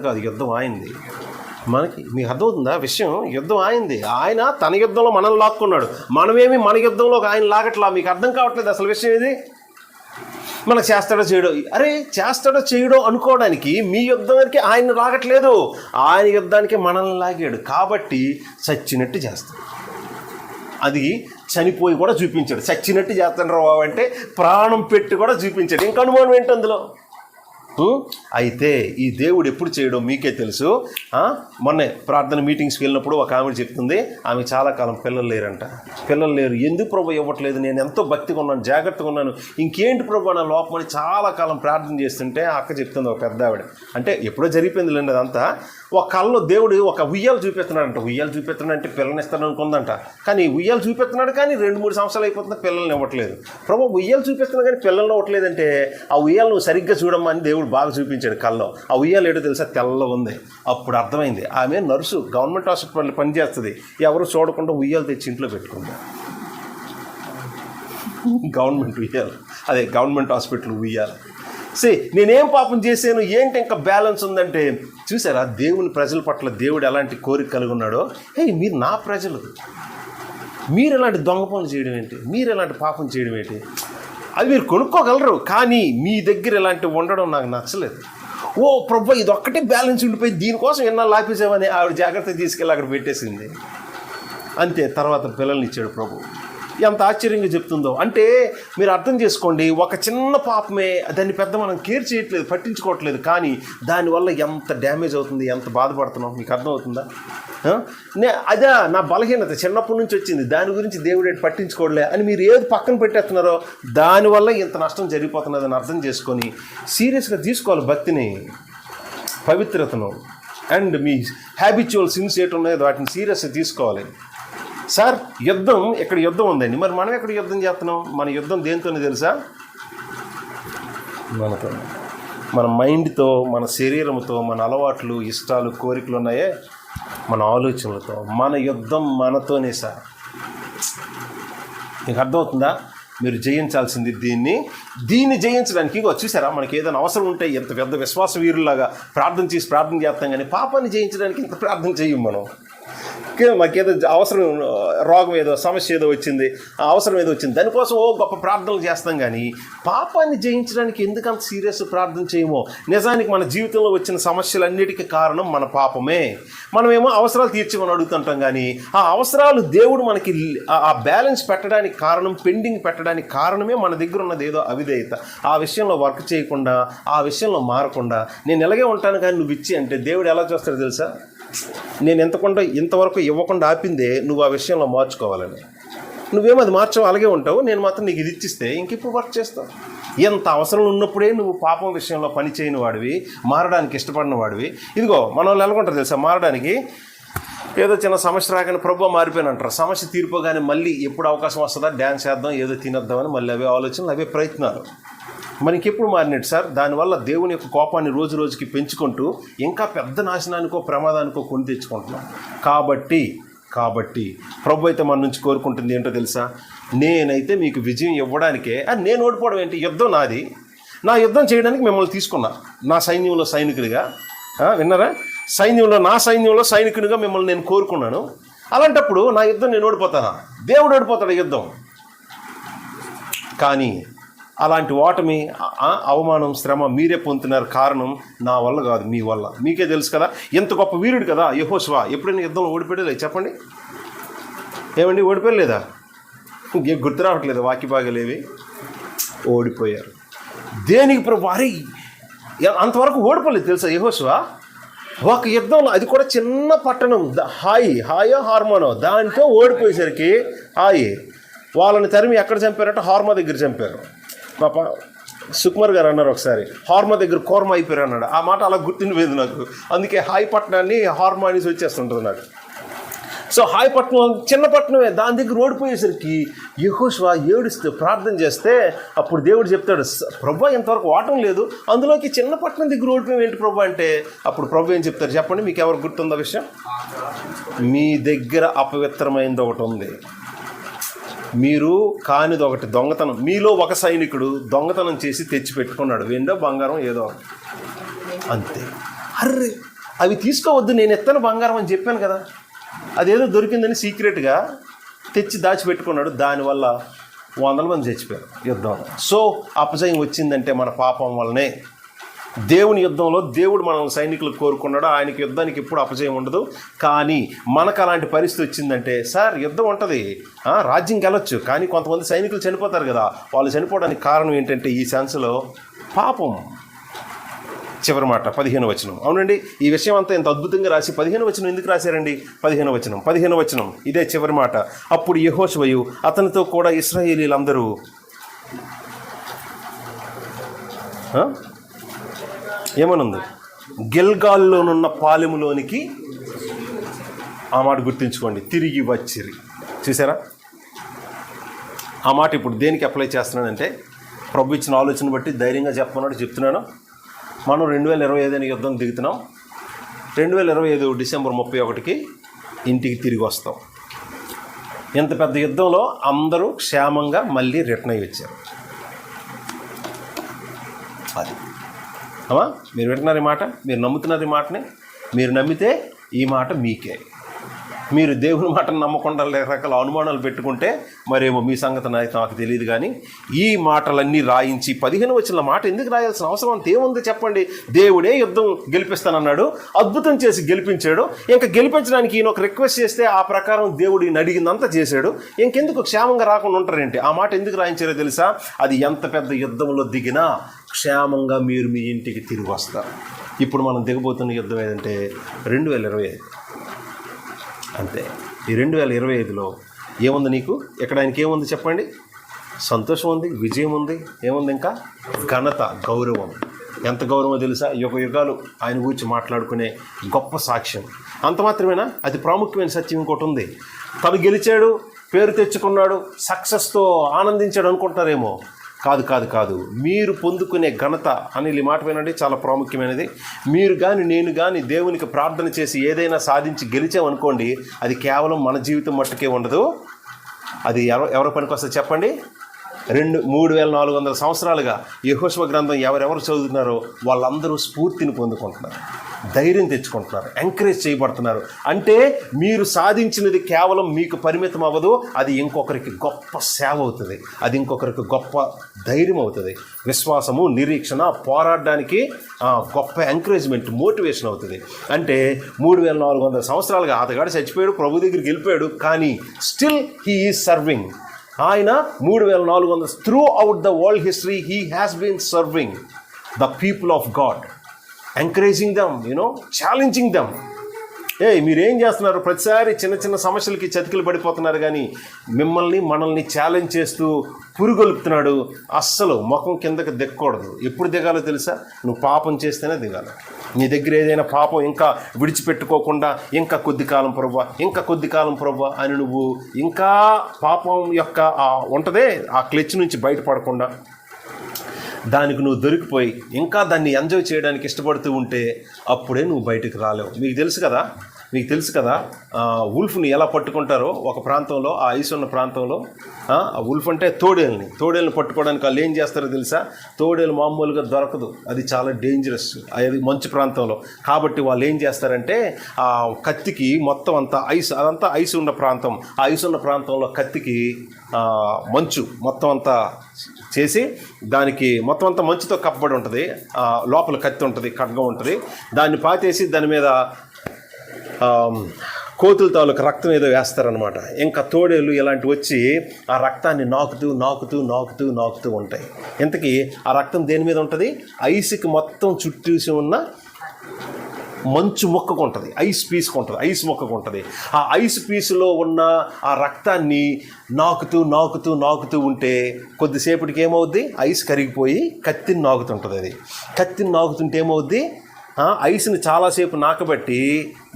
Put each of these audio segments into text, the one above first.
కాదు యుద్ధం ఆయింది. మనకి మీకు అర్థమవుతుందా? విషయం యుద్ధం ఆయింది. ఆయన తన యుద్ధంలో మనల్ని లాక్కున్నాడు. మనమేమి మన యుద్ధంలో ఆయన లాగట్లా? మీకు అర్థం కావట్లేదు అసలు విషయం ఇది? మనకు చేస్తాడో చేయడో? అరే చేస్తాడో చేయడో అనుకోవడానికి మీ యుద్ధానికి ఆయన లాగట్లేదు. ఆయన యుద్ధానికి మనల్ని లాగాడు. కాబట్టి చచ్చినట్టు చేస్తాడు. అది చనిపోయి కూడా చూపించాడు. చచ్చినట్టు చేస్తాడు రావు అంటే ప్రాణం పెట్టి కూడా చూపించాడు. ఇంకా అనుమానం ఏంటి అందులో? అయితే ఈ దేవుడు ఎప్పుడు చేయడం మీకే తెలుసు. మొన్నే ప్రార్థన మీటింగ్స్కి వెళ్ళినప్పుడు ఒక ఆమె చెప్తుంది ఆమె చాలా కాలం పిల్లలు లేరంట. పిల్లలు లేరు. ఎందుకు ప్రభు ఇవ్వట్లేదు? నేను ఎంతో భక్తిగా ఉన్నాను జాగ్రత్తగా ఉన్నాను. ఇంకేంటి ప్రభు నా లోపమని చాలా కాలం ప్రార్థన చేస్తుంటే అక్క చెప్తుంది ఒక పెద్ద ఆవిడ. అంటే ఎప్పుడో జరిగిపోయింది లేండి అదంతా. ఒక కళ్ళలో దేవుడు ఒక ఉయ్యాలు చూపిస్తున్నాడంట ఉయ్యాలు చూపిస్తున్నాడంటే పిల్లని ఇస్తాను అనుకుందంట. కానీ ఉయ్యాలు చూపిస్తున్నాడు కానీ రెండు మూడు సంవత్సరాలు అయిపోతుంది పిల్లల్ని ఇవ్వట్లేదు. ప్రభు ఉయ్యాలు చూపిస్తున్నా కానీ పిల్లల్ని ఇవ్వట్లేదంటే ఆ ఉయ్యాలు నువ్వు సరిగ్గా అని దేవుడు బాగా చూపించాడు కళ్ళలో. ఆ ఉయ్యాలు ఏడో తెలుసా? తెల్ల ఉంది. అప్పుడు అర్థమైంది. ఆమె నర్సు గవర్నమెంట్ హాస్పిటల్ పనిచేస్తుంది. ఎవరు చూడకుండా ఉయ్యాలు తెచ్చి ఇంట్లో పెట్టుకుంది. గవర్నమెంట్ ఉయ్యాలి. అదే గవర్నమెంట్ హాస్పిటల్ ఉయ్యాలి. సే నేనేం పాపం చేశాను? ఏంటి ఇంకా బ్యాలెన్స్ ఉందంటే చూసారా? దేవుని ప్రజల పట్ల దేవుడు ఎలాంటి కోరిక కలిగి ఉన్నాడో? హే మీరు నా ప్రజలు. మీరు ఎలాంటి దొంగ పనులు చేయడం ఏంటి? మీరు ఎలాంటి పాపం చేయడం ఏంటి? అది మీరు కొనుక్కోగలరు కానీ మీ దగ్గర ఇలాంటివి ఉండడం నాకు నచ్చలేదు. ఓ ప్రభు ఇది ఒక్కటే బ్యాలెన్స్ ఉండిపోయి దీనికోసం ఎన్నాళ్ళు ఆపేసామని ఆవిడ జాగ్రత్త తీసుకెళ్ళి అక్కడ పెట్టేసింది. అంతే తర్వాత పిల్లల్ని ఇచ్చాడు ప్రభు. ఎంత ఆశ్చర్యంగా చెప్తుందో. అంటే మీరు అర్థం చేసుకోండి ఒక చిన్న పాపమే దాన్ని పెద్ద మనం కేర్ చేయట్లేదు పట్టించుకోవట్లేదు కానీ దానివల్ల ఎంత డ్యామేజ్ అవుతుంది ఎంత బాధపడుతున్నాం మీకు అర్థమవుతుందా? అవుతుందా నే అదే నా బలహీనత చిన్నప్పటి నుంచి వచ్చింది దాని గురించి దేవుడు ఏంటి పట్టించుకోవట్లే అని మీరు ఏది పక్కన పెట్టేస్తున్నారో దానివల్ల ఇంత నష్టం జరిగిపోతున్నదని అర్థం చేసుకొని సీరియస్గా తీసుకోవాలి భక్తిని పవిత్రతను. అండ్ మీ హ్యాబిచువల్ సిన్స్ ఏటి ఉన్నాయో వాటిని సీరియస్గా తీసుకోవాలి. సార్ యుద్ధం ఇక్కడ యుద్ధం ఉందండి. మరి మనం ఎక్కడ యుద్ధం చేస్తున్నాం? మన యుద్ధం దేనితోనే తెలుసా? మనతో. మన మైండ్తో మన శరీరంతో మన అలవాట్లు ఇష్టాలు కోరికలు ఉన్నాయే మన ఆలోచనలతో. మన యుద్ధం మనతోనే సార్. మీకు అర్థమవుతుందా? మీరు జయించాల్సింది దీన్ని. దీన్ని జయించడానికి ఇగో చూసారా? మనకి ఏదైనా అవసరం ఉంటే ఎంత పెద్ద విశ్వాస వీరులాగా ప్రార్థన చేసి ప్రార్థన చేస్తాం కానీ పాపాన్ని జయించడానికి ఇంత ప్రార్థన చేయం మనం. మాకే మాకేదో అవసరం రోగం ఏదో సమస్య ఏదో వచ్చింది అవసరం ఏదో వచ్చింది. దానికోసం ఓ గొప్ప ప్రార్థనలు చేస్తాం కానీ పాపాన్ని జయించడానికి ఎందుకంత సీరియస్ ప్రార్థన చేయమో? నిజానికి మన జీవితంలో వచ్చిన సమస్యలన్నిటికీ కారణం మన పాపమే. మనమేమో అవసరాలు తీర్చమని అడుగుతుంటాం కానీ ఆ అవసరాలు దేవుడు మనకి ఆ- బ్యాలెన్స్ పెట్టడానికి కారణం పెండింగ్ పెట్టడానికి కారణమే మన దగ్గర ఉన్నది ఏదో అవిధేయత. ఆ విషయంలో వర్క్ చేయకుండా ఆ విషయంలో మారకుండా నేను ఇలాగే ఉంటాను కానీ నువ్వు ఇచ్చి అంటే దేవుడు ఎలా చూస్తాడో తెలుసా? నేను ఎంతకుండా ఇంతవరకు ఇవ్వకుండా ఆపిందే నువ్వు ఆ విషయంలో మార్చుకోవాలని. నువ్వేమో అది మార్చవు అలాగే ఉంటావు. నేను మాత్రం నీకు ఇది ఇచ్చిస్తే ఇంకెప్పుడు వర్క్ చేస్తావు. ఎంత అవసరం ఉన్నప్పుడే నువ్వు పాపం విషయంలో పని చేయని వాడివి మారడానికి ఇష్టపడిన వాడివి. ఇదిగో మన వాళ్ళు ఎలాగుంటారు తెలుసా? మారడానికి ఏదో చిన్న సమస్య రాగానే ప్రభు మారిపోయాను అంటారు సమస్య తీరిపోగానే మళ్ళీ ఎప్పుడు అవకాశం వస్తుందా? డ్యాన్స్ చేద్దాం ఏదో తినేద్దామని మళ్ళీ అవే ఆలోచనలు అవే ప్రయత్నాలు. మనకి ఎప్పుడు మారినట్టు సార్? దానివల్ల దేవుని యొక్క కోపాన్ని రోజు రోజుకి పెంచుకుంటూ ఇంకా పెద్ద నాశనానికో ప్రమాదానికో కొని తెచ్చుకుంటున్నాం. కాబట్టి కాబట్టి ప్రభు అయితే మన నుంచి కోరుకుంటుంది ఏంటో తెలుసా? నేనైతే మీకు విజయం ఇవ్వడానికే అది నేను ఓడిపోవడం ఏంటి? యుద్ధం నాది. నా యుద్ధం చేయడానికి మిమ్మల్ని తీసుకున్నా. నా సైన్యంలో సైనికుడిగా విన్నారా? సైన్యంలో నా సైన్యంలో సైనికుడిగా మిమ్మల్ని నేను కోరుకున్నాను. అలాంటప్పుడు నా యుద్ధం నేను ఓడిపోతానా? దేవుడు ఓడిపోతాడు యుద్ధం. కానీ అలాంటి ఓటమి అవమానం శ్రమ మీరే పొందుతున్నారు కారణం నా వల్ల కాదు మీ వల్ల. మీకే తెలుసు కదా ఎంత గొప్ప వీరుడు కదా యహోశివా ఎప్పుడైనా యుద్ధంలో ఓడిపోయలే చెప్పండి. ఏమండి ఓడిపోయలేదా ఇంకేం గుర్తు రావట్లేదు వాకిపాగలేవి ఓడిపోయారు. దేనికి ప్రభు? అరే అంతవరకు ఓడిపోలేదు తెలుసా యహోశివా ఒక యుద్ధంలో అది కూడా చిన్న పట్టణం హాయి హాయో హార్మోనో దాంతో ఓడిపోయేసరికి హాయి వాళ్ళని తరిమి ఎక్కడ చంపారంటే హార్మో దగ్గర చంపారు. పాప సుకుమార్ గారు అన్నారు ఒకసారి హార్మా దగ్గర కోర్మ అయిపోయారు అన్నాడు. ఆ మాట అలా గుర్తుండిపోయింది నాకు. అందుకే హాయిపట్నాన్ని పట్టణాన్ని హార్మా అనేసి వచ్చేస్తుంటుంది నాకు. సో హాయిపట్నం చిన్న పట్టణమే దాని దగ్గర ఓడిపోయేసరికి యహోష్వా ఏడుస్తూ ప్రార్థన చేస్తే అప్పుడు దేవుడు చెప్తాడు ప్రభు ఇంతవరకు వాటం లేదు. అందులోకి చిన్న పట్టణం దగ్గర ఓడిపోయి ఏంటి ప్రభు అంటే? అప్పుడు ప్రభు ఏం చెప్తారు చెప్పండి మీకు ఎవరు గుర్తుందా విషయం? మీ దగ్గర అపవిత్రమైంది ఒకటి ఉంది. మీరు కానిది ఒకటి దొంగతనం. మీలో ఒక సైనికుడు దొంగతనం చేసి తెచ్చి పెట్టుకున్నాడు వెండో బంగారం ఏదో. అంతే. అర్రే అవి తీసుకోవద్దు నేను ఎత్తను బంగారం అని చెప్పాను కదా. అదేదో దొరికిందని సీక్రెట్గా తెచ్చి దాచిపెట్టుకున్నాడు. దానివల్ల వందల మంది చచ్చిపోయారు. యుద్ధం. సో అపజయం వచ్చిందంటే మన పాపం వల్లనే. దేవుని యుద్ధంలో దేవుడు మనల్ని సైనికులు కోరుకున్నాడు. ఆయనకి యుద్ధానికి ఎప్పుడు అపజయం ఉండదు. కానీ మనకు అలాంటి పరిస్థితి వచ్చిందంటే సార్ యుద్ధం ఉంటుంది. రాజ్యం గెలవచ్చు కానీ కొంతమంది సైనికులు చనిపోతారు కదా. వాళ్ళు చనిపోవడానికి కారణం ఏంటంటే ఈ సెన్స్లో పాపం. చివరి మాట పదిహేను వచనం. అవునండి ఈ విషయం అంతా ఇంత అద్భుతంగా రాసి పదిహేను వచనం ఎందుకు రాశారండి? పదిహేను వచనం పదిహేను వచనం. ఇదే చివరి మాట. అప్పుడు యహోశవయు అతనితో కూడా ఇస్రాయేలీలందరూ ఏమనుంది? గిల్గాల్లోనున్న పాలెములోనికి ఆ మాట గుర్తుంచుకోండి. తిరిగి వచ్చిరి. చూసారా? ఆ మాట ఇప్పుడు దేనికి అప్లై చేస్తున్నానంటే ప్రభు ఇచ్చిన ఆలోచన బట్టి ధైర్యంగా చెప్పమన్నాడు చెప్తున్నాను. మనం రెండు వేల ఇరవై ఐదు యుద్ధం దిగుతున్నాం. రెండు వేల ఇరవై ఐదు డిసెంబర్ ముప్పై ఒకటికి ఇంటికి తిరిగి వస్తాం. ఇంత పెద్ద యుద్ధంలో అందరూ క్షేమంగా మళ్ళీ రిటర్న్ అయ్యి వచ్చారు. అది. అవా మీరు వింటున్నారు ఈ మాట మీరు నమ్ముతున్నది మాటనే మీరు నమ్మితే ఈ మాట మీకే. మీరు దేవుని మాటను నమ్మకుండా రకరకాల అనుమానాలు పెట్టుకుంటే మరేమో మీ సంగతి నాకు తెలియదు కానీ ఈ మాటలన్నీ రాయించి పదిహేను వచ్చిన మాట ఎందుకు రాయాల్సిన అవసరం? అంత ఏముంది చెప్పండి? దేవుడే యుద్ధం గెలిపిస్తానన్నాడు అద్భుతం చేసి గెలిపించాడు ఇంకా గెలిపించడానికి ఈయన ఒక రిక్వెస్ట్ చేస్తే ఆ ప్రకారం దేవుడు ఈయన అడిగిందంతా చేశాడు. ఇంకెందుకు క్షేమంగా రాకుండా ఉంటారేంటి? ఆ మాట ఎందుకు రాయించారో తెలుసా? అది ఎంత పెద్ద యుద్ధంలో దిగినా క్షేమంగా మీరు మీ ఇంటికి తిరిగి వస్తారు. ఇప్పుడు మనం దిగబోతున్న యుద్ధం ఏదంటే రెండు వేల ఇరవై ఐదు. అంతే. ఈ రెండు వేల ఇరవై ఐదులో ఏముంది నీకు? ఇక్కడ ఆయనకి ఏముంది చెప్పండి? సంతోషం ఉంది విజయం ఉంది ఏముంది ఇంకా? ఘనత గౌరవం. ఎంత గౌరవం తెలుసా? యుగ యుగాలు ఆయన గురించి మాట్లాడుకునే గొప్ప సాక్ష్యం. అంత మాత్రమేనా? అది ప్రాముఖ్యమైన సత్యం ఇంకోటి ఉంది. తను గెలిచాడు పేరు తెచ్చుకున్నాడు సక్సెస్తో ఆనందించాడు అనుకుంటారేమో. కాదు కాదు కాదు. మీరు పొందుకునే ఘనత అని మాట వినండి చాలా ప్రాముఖ్యమైనది. మీరు కానీ నేను కానీ దేవునికి ప్రార్థన చేసి ఏదైనా సాధించి గెలిచామనుకోండి అది కేవలం మన జీవితం మట్టుకే ఉండదు. అది ఎవరు ఎవరి పనికి వస్తుంది చెప్పండి? రెండు మూడు వేల నాలుగు వందల సంవత్సరాలుగా యహోశ్వ గ్రంథం ఎవరెవరు చదువుతున్నారో వాళ్ళందరూ స్ఫూర్తిని పొందుకుంటున్నారు. ధైర్యం తెచ్చుకుంటున్నారు ఎంకరేజ్ చేయబడుతున్నారు. అంటే మీరు సాధించినది కేవలం మీకు పరిమితం అవ్వదు అది ఇంకొకరికి గొప్ప సేవ అవుతుంది. అది ఇంకొకరికి గొప్ప ధైర్యం అవుతుంది. విశ్వాసము నిరీక్షణ పోరాడడానికి గొప్ప ఎంకరేజ్మెంట్ మోటివేషన్ అవుతుంది. అంటే మూడు వేల నాలుగు వందల సంవత్సరాలుగా అతగాడు చచ్చిపోయాడు ప్రభు దగ్గరికి వెళ్ళిపోయాడు కానీ స్టిల్ హీ ఈజ్ సర్వింగ్ ఆయన మూడు వేల నాలుగు వందల throughout the world history he has been serving the people of God encouraging them you know challenging them ఏ మీరేం చేస్తున్నారు? ప్రతిసారి చిన్న చిన్న సమస్యలకి చతికిలు పడిపోతున్నారు కానీ మిమ్మల్ని మనల్ని ఛాలెంజ్ చేస్తూ పురుగొలుపుతున్నాడు. అస్సలు ముఖం కిందకి దిక్కకూడదు. ఎప్పుడు దిగాలో తెలుసా? నువ్వు పాపం చేస్తేనే దిగాలి. నీ దగ్గర ఏదైనా పాపం ఇంకా విడిచిపెట్టుకోకుండా ఇంకా కొద్ది కాలం ప్రభా ఇంకా కొద్ది కాలం ప్రభా అని నువ్వు ఇంకా పాపం యొక్క ఆ ఉంటదే ఆ క్లెచ్ నుంచి బయటపడకుండా దానికి నువ్వు దొరికిపోయి ఇంకా దాన్ని ఎంజాయ్ చేయడానికి ఇష్టపడుతూ ఉంటే అప్పుడే నువ్వు బయటకు రాలేవు. మీకు తెలుసు కదా? మీకు తెలుసు కదా ఉల్ఫ్ని ఎలా పట్టుకుంటారో ఒక ప్రాంతంలో ఆ ఐస్ ఉన్న ప్రాంతంలో ఆ ఉల్ఫ్ అంటే తోడేల్ని. తోడేల్ని పట్టుకోవడానికి వాళ్ళు ఏం చేస్తారో తెలుసా? తోడేలు మామూలుగా దొరకదు. అది చాలా డేంజరస్ అది మంచు ప్రాంతంలో. కాబట్టి వాళ్ళు ఏం చేస్తారంటే ఆ కత్తికి మొత్తం అంతా ఐస్ అదంతా ఐస్ ఉన్న ప్రాంతం. ఆ ఐస్ ఉన్న ప్రాంతంలో కత్తికి మంచు మొత్తం అంతా చేసి దానికి మొత్తం అంతా మంచుతో కప్పబడి ఉంటుంది. లోపల కత్తి ఉంటుంది ఖడ్గం ఉంటుంది. దాన్ని పాతేసి దాని మీద కోతుల తాలూకు రక్తం ఏదో వేస్తారనమాట ఇంకా తోడేలు ఇలాంటివి వచ్చి ఆ రక్తాన్ని నాకుతూ నాకుతూ నాకుతూ నాకుతూ ఉంటాయి. ఇంతకీ ఆ రక్తం దేని మీద ఉంటుంది? ఐస్కి మొత్తం చుట్టూసి ఉన్న మంచు మొక్కకు ఉంటుంది. ఐస్ పీస్కి ఉంటుంది. ఐస్ మొక్కకు ఉంటుంది. ఆ ఐస్ పీసులో ఉన్న ఆ రక్తాన్ని నాకుతూ నాకుతూ నాకుతూ ఉంటే కొద్దిసేపటికి ఏమవుద్ది? ఐస్ కరిగిపోయి కత్తిని నాకుతుంటుంది అది. కత్తిని నాకుతుంటే ఏమవుద్ది? ఐస్ని చాలాసేపు నాకబట్టి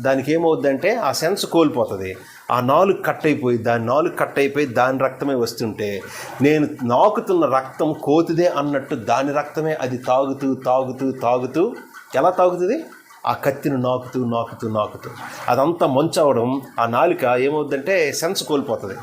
దానికి ఏమవుద్దంటే ఆ సెన్స్ కోల్పోతుంది. ఆ నాలుగు కట్ అయిపోయి దాని నాలుగు కట్ అయిపోయి దాని రక్తమే వస్తుంటే నేను నాకుతున్న రక్తం కోతిదే అన్నట్టు దాని రక్తమే అది తాగుతూ తాగుతూ తాగుతూ ఎలా తాగుతుంది? ఆ కత్తిని నాకుతూ నాకుతూ నాకుతూ. అదంతా మంచవడం ఆ నాలుక ఏమవుద్దంటే సెన్స్ కోల్పోతుంది.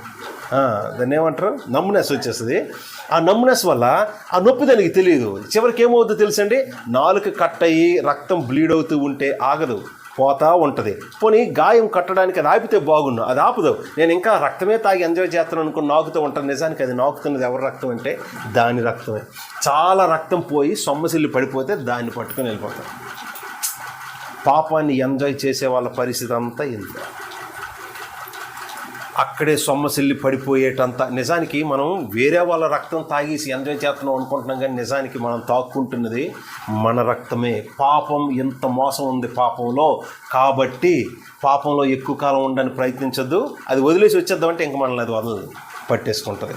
దాన్ని ఏమంటారు? నమ్మునెస్ వచ్చేస్తుంది. ఆ నమ్మునెస్ వల్ల ఆ నొప్పి దానికి తెలియదు చివరికి ఏమవుతుందో తెలుసండి? నాలుక కట్ అయ్యి రక్తం బ్లీడ్ అవుతూ ఉంటే ఆగదు. పోతా ఉంటుంది. పోనీ గాయం కట్టడానికి అది ఆపితే బాగుండు. అది ఆపుదు. నేను ఇంకా రక్తమే తాగి ఎంజాయ్ చేస్తాను అనుకుని నాకుతూ ఉంటాను. నిజానికి అది నాకుతున్నది ఎవరి రక్తం అంటే దాని రక్తమే. చాలా రక్తం పోయి సొమ్మసిల్లి పడిపోతే దాన్ని పట్టుకొని వెళ్ళిపోతాం. పాపాన్ని ఎంజాయ్ చేసే వాళ్ళ పరిస్థితి అంతా ఇంత. అక్కడే సొమ్మసిల్లి పడిపోయేటంత నిజానికి మనం వేరే వాళ్ళ రక్తం తాగేసి ఎంజాయ్ చేస్తున్నాం అనుకుంటున్నాం కానీ నిజానికి మనం తాక్కుంటున్నది మన రక్తమే. పాపం ఎంత మోసం ఉంది పాపంలో. కాబట్టి పాపంలో ఎక్కువ కాలం ఉండడానికి ప్రయత్నించద్దు. అది వదిలేసి వచ్చేద్దామంటే ఇంక మనల్ని అది వదలదు. పట్టేసుకుంటుంది.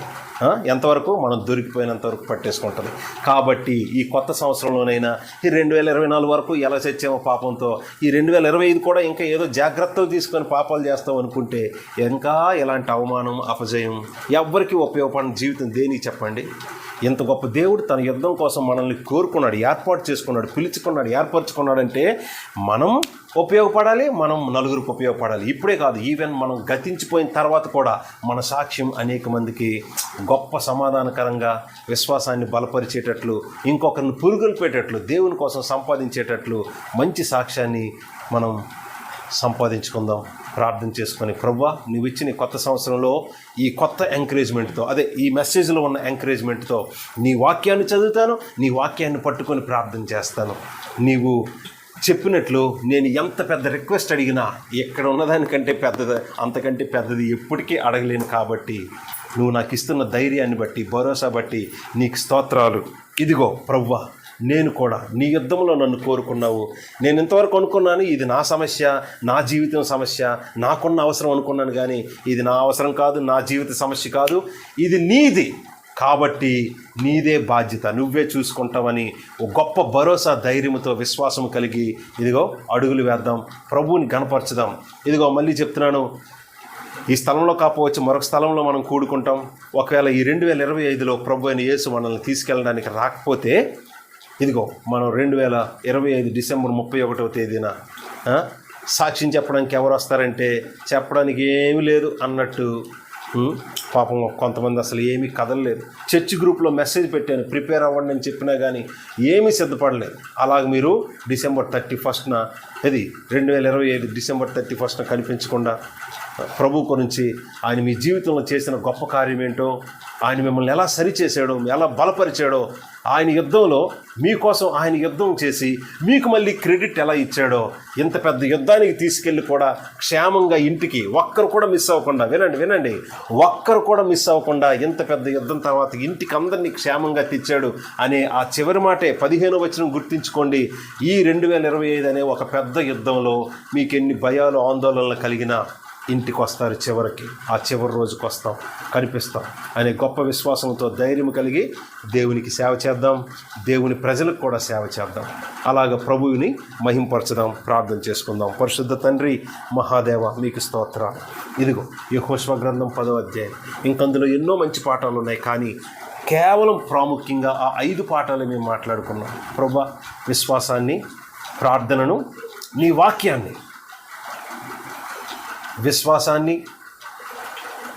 ఎంతవరకు? మనం దొరికిపోయినంత వరకు పట్టేసుకుంటుంది. కాబట్టి ఈ కొత్త సంవత్సరంలోనైనా ఈ రెండు వేల ఇరవై నాలుగు వరకు ఎలా చచ్చామో పాపంతో ఈ రెండు వేల ఇరవై ఐదు కూడా ఇంకా ఏదో జాగ్రత్తలు తీసుకొని పాపాలు చేస్తాం అనుకుంటే ఇంకా ఎలాంటి అవమానం అపజయం ఎవ్వరికీ ఉపయోగపడిన జీవితం దేనికి చెప్పండి? ఇంత గొప్ప దేవుడు తన యుద్ధం కోసం మనల్ని కోరుకున్నాడు ఏర్పాటు చేసుకున్నాడు పిలుచుకున్నాడు ఏర్పరచుకున్నాడంటే మనం ఉపయోగపడాలి మనం నలుగురికి ఉపయోగపడాలి. ఇప్పుడే కాదు ఈవెన్ మనం గతించిపోయిన తర్వాత కూడా మన సాక్ష్యం అనేక మందికి గొప్ప సమాధానకరంగా విశ్వాసాన్ని బలపరిచేటట్లు ఇంకొకరిని పురుగుల్పేటట్లు దేవుని కోసం సంపాదించేటట్లు మంచి సాక్ష్యాన్ని మనం సంపాదించుకుందాం. ప్రార్థన చేసుకొని ప్రవ్వా నువ్వు ఇచ్చిన కొత్త సంవత్సరంలో ఈ కొత్త ఎంకరేజ్మెంట్తో అదే ఈ మెసేజ్లో ఉన్న ఎంకరేజ్మెంట్తో నీ వాక్యాన్ని చదువుతాను నీ వాక్యాన్ని పట్టుకొని ప్రార్థన చేస్తాను. నీవు చెప్పినట్లు నేను ఎంత పెద్ద రిక్వెస్ట్ అడిగినా ఇక్కడ ఉన్నదానికంటే పెద్దది అంతకంటే పెద్దది ఎప్పటికీ అడగలేను కాబట్టి నువ్వు నాకు ఇస్తున్న ధైర్యాన్ని బట్టి భరోసా బట్టి నీకు స్తోత్రాలు. ఇదిగో ప్రవ్వ నేను కూడా నీ యుద్ధంలో నన్ను కోరుకున్నావు. నేను ఇంతవరకు అనుకున్నాను ఇది నా సమస్య నా జీవితం సమస్య నాకున్న అవసరం అనుకున్నాను కానీ ఇది నా అవసరం కాదు నా జీవిత సమస్య కాదు. ఇది నీది. కాబట్టి నీదే బాధ్యత. నువ్వే చూసుకుంటావని ఒక గొప్ప భరోసా ధైర్యంతో విశ్వాసం కలిగి ఇదిగో అడుగులు వేద్దాం ప్రభువుని గణపరచదాం. ఇదిగో మళ్ళీ చెప్తున్నాను ఈ స్థలంలో కాపవచ్చు మరొక స్థలంలో మనం కూడుకుంటాం. ఒకవేళ ఈ రెండు వేల ఇరవై ఐదులో ప్రభు అయిన యేసు మనల్ని తీసుకెళ్ళడానికి రాకపోతే ఇదిగో మనం రెండు వేల ఇరవై ఐదు డిసెంబర్ ముప్పై ఒకటవ తేదీన సాక్ష్యం చెప్పడానికి ఎవరు వస్తారంటే చెప్పడానికి ఏమీ లేదు అన్నట్టు పాపం కొంతమంది అసలు ఏమీ కదలలేదు. చర్చ్ గ్రూప్లో మెసేజ్ పెట్టాను ప్రిపేర్ అవ్వండి అని చెప్పినా కానీ ఏమీ సిద్ధపడలేదు. అలాగ మీరు డిసెంబర్ థర్టీ ఫస్ట్న ఇది రెండు వేల ఇరవై ఐదు డిసెంబర్ థర్టీ ఫస్ట్న కనిపించకుండా ప్రభు గురించి ఆయన మీ జీవితంలో చేసిన గొప్ప కార్యం ఏంటో ఆయన మిమ్మల్ని ఎలా సరిచేసాడో ఎలా బలపరిచాడో ఆయన యుద్ధంలో మీకోసం ఆయన యుద్ధం చేసి మీకు మళ్ళీ క్రెడిట్ ఎలా ఇచ్చాడో ఇంత పెద్ద యుద్ధానికి తీసుకెళ్ళి కూడా క్షేమంగా ఇంటికి ఒక్కరు కూడా మిస్ అవ్వకుండా వినండి వినండి ఒక్కరు కూడా మిస్ అవ్వకుండా ఇంత పెద్ద యుద్ధం తర్వాత ఇంటికి అందరినీ క్షేమంగా తెచ్చాడు అనే ఆ చివరి మాటే పదిహేను వచ్చిన గుర్తించుకోండి. ఈ రెండు వేల ఇరవై ఐదు అనే ఒక పెద్ద యుద్ధంలో మీకు ఎన్ని భయాలు ఆందోళనలు కలిగినా ఇంటికి వస్తారు చివరికి. ఆ చివరి రోజుకి వస్తాం కనిపిస్తాం అనే గొప్ప విశ్వాసంతో ధైర్యం కలిగి దేవునికి సేవ చేద్దాం దేవుని ప్రజలకు కూడా సేవ చేద్దాం. అలాగ ప్రభువుని మహింపరచుదాం ప్రార్థన చేసుకుందాం. పరిశుద్ధ తండ్రి మహాదేవ మీకు స్తోత్రాలు. ఇదిగో యహోశ్వ గ్రంథం పదో అధ్యాయం. ఇంకందులో ఎన్నో మంచి పాఠాలు ఉన్నాయి కానీ కేవలం ప్రాముఖ్యంగా ఆ ఐదు పాఠాలు మేము మాట్లాడుకున్నాం. ప్రభ విశ్వాసాన్ని ప్రార్థనను నీ వాక్యాన్ని విశ్వాసాన్ని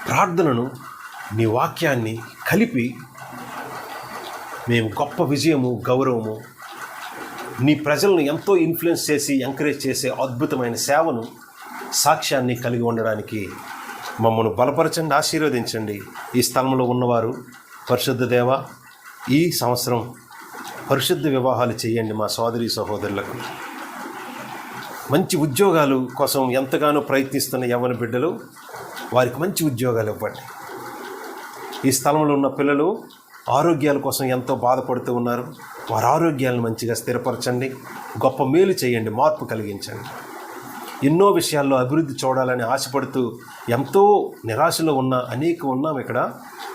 ప్రార్థనను నీ వాక్యాన్ని కలిపి మేము గొప్ప విజయము గౌరవము నీ ప్రజలను ఎంతో ఇన్ఫ్లుయెన్స్ చేసి ఎంకరేజ్ చేసే అద్భుతమైన సేవను సాక్ష్యాన్ని కలిగి ఉండడానికి మమ్మల్ని బలపరచండి ఆశీర్వదించండి. ఈ స్థలంలో ఉన్నవారు పరిశుద్ధ దేవ ఈ సంవత్సరం పరిశుద్ధ వివాహాలు చేయండి మా సోదరి సహోదరులకు. మంచి ఉద్యోగాలు కోసం ఎంతగానో ప్రయత్నిస్తున్న యవన బిడ్డలు వారికి మంచి ఉద్యోగాలు ఇవ్వండి. ఈ స్థలంలో ఉన్న పిల్లలు ఆరోగ్యాల కోసం ఎంతో బాధపడుతూ ఉన్నారు. వారి ఆరోగ్యాలను మంచిగా స్థిరపరచండి. గొప్ప మేలు చేయండి. మార్పు కలిగించండి. ఎన్నో విషయాల్లో అభివృద్ధి చూడాలని ఆశపడుతూ ఎంతో నిరాశలో ఉన్న అనేక ఉన్నాం ఇక్కడ.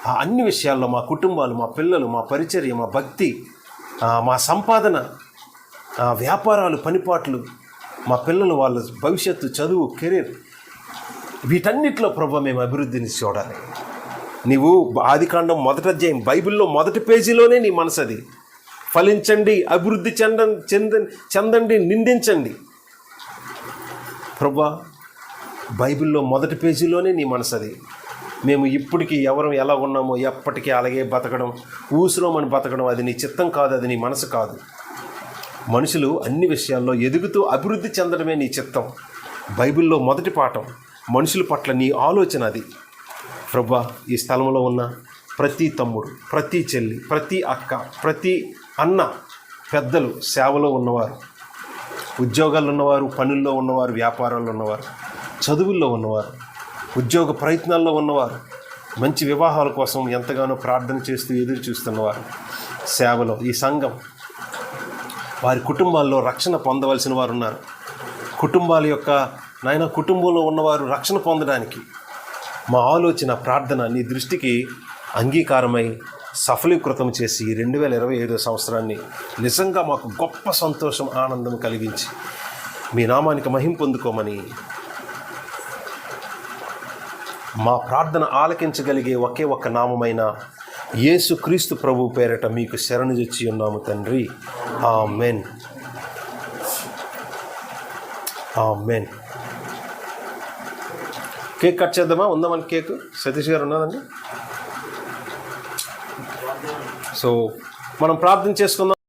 ఆ అన్ని విషయాల్లో మా కుటుంబాలు మా పిల్లలు మా పరిచర్య మా భక్తి మా సంపాదన వ్యాపారాలు పనిపాట్లు మా పిల్లలు వాళ్ళ భవిష్యత్తు చదువు కెరీర్ వీటన్నిటిలో ప్రభు మేము అభివృద్ధిని చూడాలి. నీవు ఆదికాండం మొదటి అధ్యాయం బైబిల్లో మొదటి పేజీలోనే నీ మనసు అది ఫలించండి అభివృద్ధి చెంద చెంద చెందండి నిందించండి. ప్రభా బైబిల్లో మొదటి పేజీలోనే నీ మనసు అది మేము ఇప్పటికీ ఎవరు ఎలా ఉన్నామో ఎప్పటికీ అలాగే బతకడం ఊసులోమని బతకడం అది నీ చిత్తం కాదు అది నీ మనసు కాదు. మనుషులు అన్ని విషయాల్లో ఎదుగుతూ అభివృద్ధి చెందడమే నీ చిత్తం. బైబిల్లో మొదటి పాఠం మనుషుల పట్ల నీ ఆలోచన అది. ప్రభా ఈ స్థలంలో ఉన్న ప్రతి తమ్ముడు ప్రతి చెల్లి ప్రతి అక్క ప్రతి అన్న పెద్దలు సేవలో ఉన్నవారు ఉద్యోగాల్లో ఉన్నవారు పనుల్లో ఉన్నవారు వ్యాపారాల్లో ఉన్నవారు చదువుల్లో ఉన్నవారు ఉద్యోగ ప్రయత్నాల్లో ఉన్నవారు మంచి వివాహాల కోసం ఎంతగానో ప్రార్థన చేస్తూ ఎదురు చూస్తున్నవారు సేవలో ఈ సంఘం వారి కుటుంబాల్లో రక్షణ పొందవలసిన వారు ఉన్నారు కుటుంబాల యొక్క నాయన కుటుంబంలో ఉన్నవారు రక్షణ పొందడానికి మా ఆలోచన ప్రార్థన నీ దృష్టికి అంగీకారమై సఫలీకృతం చేసి రెండు వేల ఇరవై ఐదో సంవత్సరాన్ని నిజంగా మాకు గొప్ప సంతోషం ఆనందం కలిగించి మీ నామానికి మహిం పొందుకోమని మా ప్రార్థన ఆలకించగలిగే ఒకే ఒక్క నామమైన యేసు క్రీస్తు ప్రభు పేరట మీకు శరణు తెచ్చి ఉన్నాము తండ్రి. ఆమెన్ ఆమెన్ కేక్ కట్ చేద్దామా? ఉందా మన కేక్ సతీష్ గారు ఉన్నదండి సో మనం ప్రార్థన చేసుకుందాం.